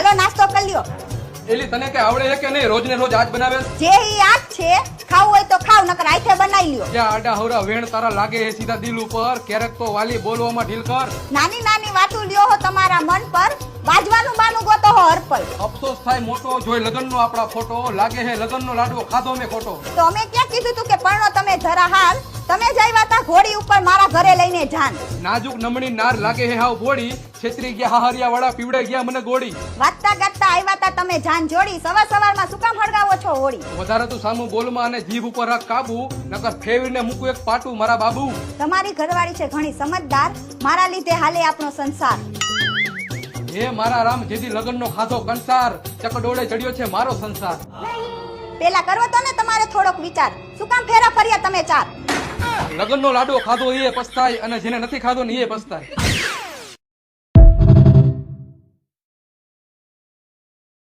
હાલો નાસ્તો કરી લ્યો. એલી તને કે આવડે છે કે નહીં? રોજ ને રોજ આજ બનાવે જે ઈ આજ છે ખાવું હોય તો ખાવ નકર આઈથે બનાવી લ્યો. જ્યાં આડા હવરા વેણ તારા લાગે એ સીધા દિલ ઉપર? ક્યારેક તો વાલી બોલવામાં ઢીલ કર. નાની નાની વાતું લ્યો હો તમારા મન પર. બાજવાનું બાનું ગોતો હો અર્પણ અફસોસ થાય મોટો જોઈ લગનનો આપડા ફોટો. લાગે છે લગનનો લાડવો ખાધો મે ખોટો. તો અમે ક્યાં કીધું તું કે પરણો તમે જરા હાલ. તમે જ આવ્યા ઘોડી ઉપર મારા ઘરે લઈને જાન. નાજુક નમણી નાર લાગે હે હાવ બોડી. છેતરી ગયા હાહરિયા વાળા પીવડે ગયા મને ગોળી. વાગતા ગાતા આવ્યા તા તમે જાન જોડી. સવાર સવારમાં શું કામ હળગાવો છો હોળી? વધારે તું સામું બોલમાં અને જીભ ઉપર રાખ કાબુ નકર ફેવીને મૂકું એક પાટું મારા બાબુ. તમારી ઘરવાળી છે ઘણી સમજદાર. મારા લીધે હાલે આપણો સંસાર. હે મારા રામ જેથી લગનનો ખાધો કંસાર. ચકડોળે ચડ્યો છે મારો સંસાર. પેલા કરવો તો ને તમારે થોડોક વિચાર. શું કામ ફેરા ફર્યા તમે ચાર? લગ્નનો લાડો ખાધો એ પસ્તાય અને જેને નથી ખાધો ને એ પસ્તાય.